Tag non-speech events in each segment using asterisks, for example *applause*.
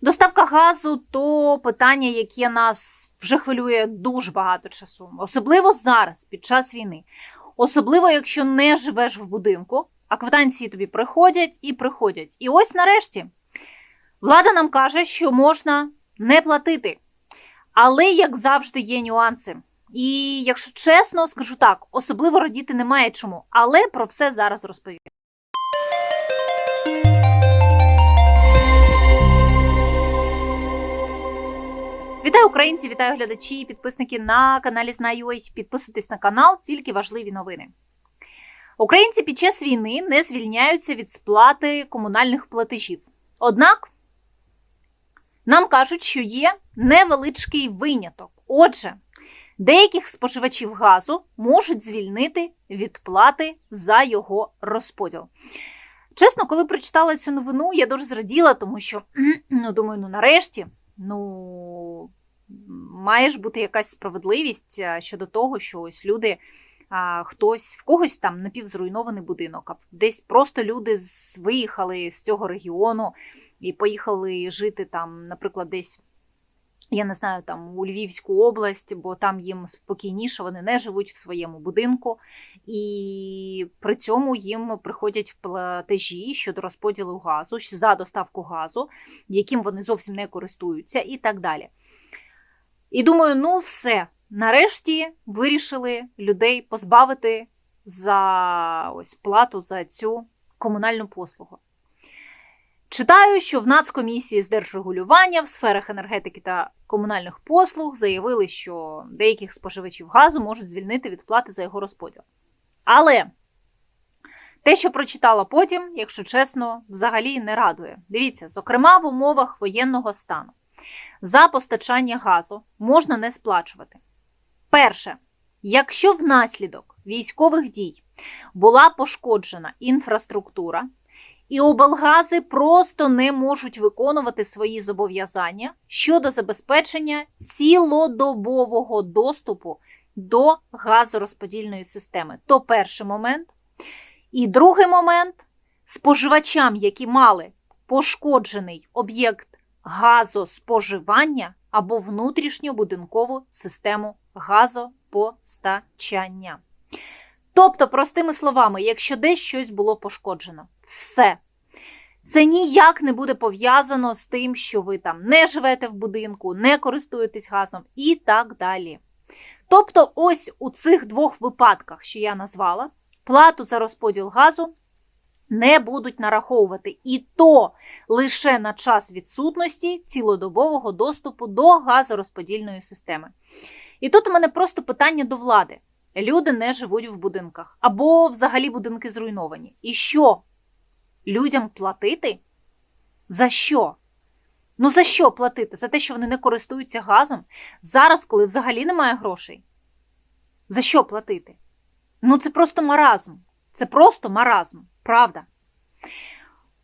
Доставка газу то питання, яке нас вже хвилює дуже багато часу, особливо зараз, під час війни. Особливо, якщо не живеш в будинку, а квитанції тобі приходять і приходять. І ось нарешті влада нам каже, що можна не платити. Але, як завжди, є нюанси. І якщо чесно, скажу так, особливо радіти немає чому, але про все зараз розповім. Вітаю українці, вітаю глядачі, і підписники на каналі Знаю.ua. Підписуйтесь на канал, тільки важливі новини. Українці під час війни не звільняються від сплати комунальних платежів. Однак нам кажуть, що є невеличкий виняток. Отже, деяких споживачів газу можуть звільнити від плати за його розподіл. Чесно, коли прочитала цю новину, я дуже зраділа, тому що *clears throat* ну, думаю, ну нарешті, ну має ж бути якась справедливість щодо того, що ось люди, хтось в когось там напівзруйнований будинок, а десь просто люди виїхали з цього регіону і поїхали жити там, наприклад, десь. Я не знаю, там у Львівську область, бо там їм спокійніше, вони не живуть в своєму будинку, і при цьому їм приходять платежі щодо розподілу газу за доставку газу, яким вони зовсім не користуються, і так далі. І думаю, ну все, нарешті вирішили людей позбавити за ось плату за цю комунальну послугу. Читаю, що в Нацкомісії з держрегулювання в сферах енергетики та комунальних послуг заявили, що деяких споживачів газу можуть звільнити від плати за його розподіл. Але те, що прочитала потім, якщо чесно, взагалі не радує. Дивіться, зокрема, в умовах воєнного стану за постачання газу можна не сплачувати. Перше, якщо внаслідок військових дій була пошкоджена інфраструктура, і облгази просто не можуть виконувати свої зобов'язання щодо забезпечення цілодобового доступу до газорозподільної системи. То перший момент. І другий момент споживачам, які мали пошкоджений об'єкт газоспоживання або внутрішньобудинкову систему газопостачання. Тобто, простими словами, якщо десь щось було пошкоджено, все. Це ніяк не буде пов'язано з тим, що ви там не живете в будинку, не користуєтесь газом і так далі. Тобто, ось у цих двох випадках, що я назвала, плату за розподіл газу не будуть нараховувати. І то лише на час відсутності цілодобового доступу до газорозподільної системи. І тут у мене просто питання до влади. Люди не живуть в будинках, або взагалі будинки зруйновані. І що? Людям платити? За що? Ну, за що платити? За те, що вони не користуються газом? Зараз, коли взагалі немає грошей? За що платити? Ну, це просто маразм. Це просто маразм, правда.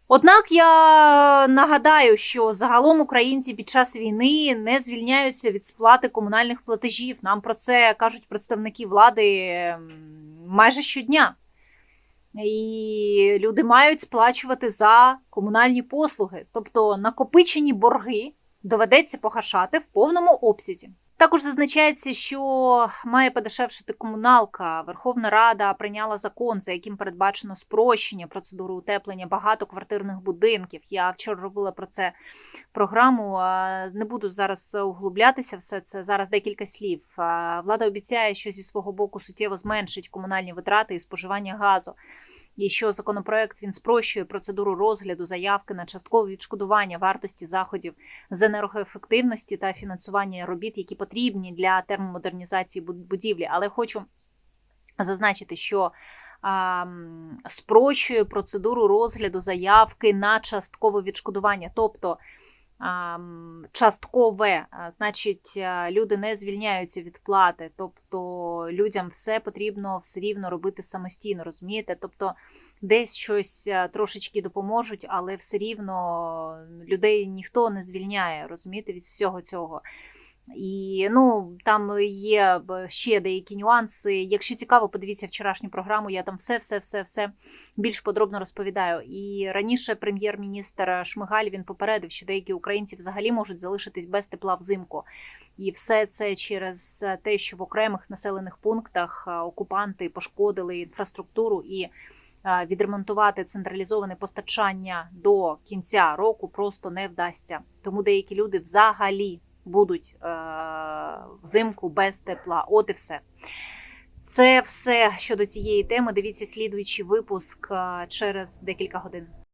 Однак я нагадаю, що загалом українці під час війни не звільняються від сплати комунальних платежів. Нам про це кажуть представники влади майже щодня. І люди мають сплачувати за комунальні послуги, тобто накопичені борги доведеться погашати в повному обсязі. Також зазначається, що має подешевшити комуналка. Верховна Рада прийняла закон, за яким передбачено спрощення процедури утеплення багатоквартирних будинків. Я вчора робила про це програму. Не буду зараз углублятися. Все це зараз декілька слів. Влада обіцяє, що зі свого боку суттєво зменшить комунальні витрати і споживання газу. І що законопроект він спрощує процедуру розгляду заявки на часткове відшкодування вартості заходів з енергоефективності та фінансування робіт, які потрібні для термомодернізації будівлі. Але хочу зазначити, що спрощує процедуру розгляду заявки на часткове відшкодування. тобто часткове, значить, люди не звільняються від плати, тобто людям все потрібно все рівно робити самостійно, розумієте? Тобто десь щось трошечки допоможуть, але все рівно людей ніхто не звільняє, розумієте, від всього цього. І ну там є ще деякі нюанси. Якщо цікаво, подивіться вчорашню програму. Я там все, все, все, все більш подробно розповідаю. І раніше прем'єр-міністр Шмигаль він попередив, що деякі українці взагалі можуть залишитись без тепла взимку. І все це через те, що в окремих населених пунктах окупанти пошкодили інфраструктуру і відремонтувати централізоване постачання до кінця року просто не вдасться. Тому деякі люди взагалі будуть е- взимку без тепла. От і все. Це все щодо цієї теми. Дивіться слідуючий випуск е, через декілька годин.